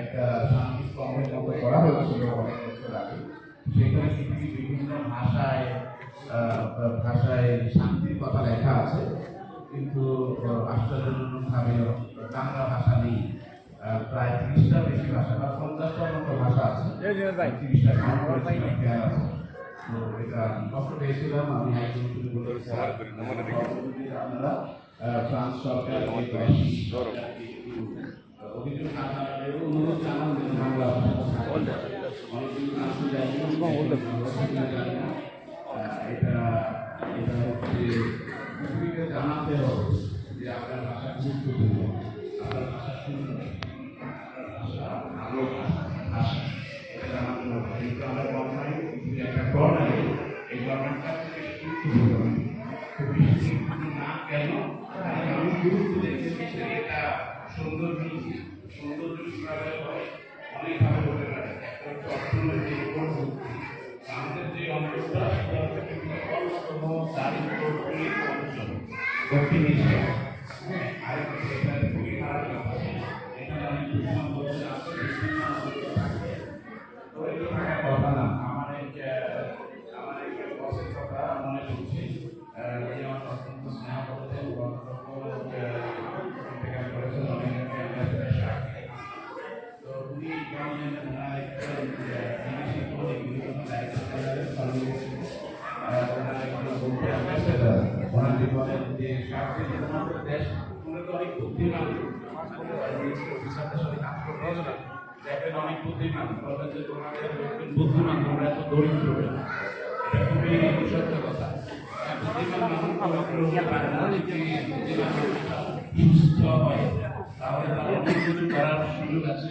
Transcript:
একটা শান্তি স্তম্ভের মতো করা হয়েছিল অনেক বছর আগে সেখানে পৃথিবীর বিভিন্ন ভাষায় ভাষায় শান্তির কথা লেখা আছে। কিন্তু আশ্চর্যজনকভাবে বাংলা ভাষা নেই। প্রায় ত্রিশটা বেশি ভাষা বা পঞ্চাশটার মতো ভাষা আছে। ত্রিশটা আছে। তো এটা আমি কষ্ট পেয়েছিলাম আমি একজন বলেছি আপনারা ফ্রান্স সরকার এটা সুন্দর জিনিস সৌন্দর্য কীভাবে হয় অনেকভাবে হতে পারে। একটা অর্থনৈতিক দক্ষিণ এশিয়া হ্যাঁ আরেকটা অ্যাম্বাসেডার ওনার যে স্বার্থে আমাদের দেশ উনি তো অনেক বুদ্ধিমান অফিসারদের সাথে কাজ করতে অনেক বুদ্ধিমান বলবেন যে তোমাদের বুদ্ধিমান তোমরা এত দরিদ্র? এটা খুবই সত্য কথা বুদ্ধিমান মানুষ সুস্থ হয় তাহলে তার অনেক কিছু করার সুযোগ আছে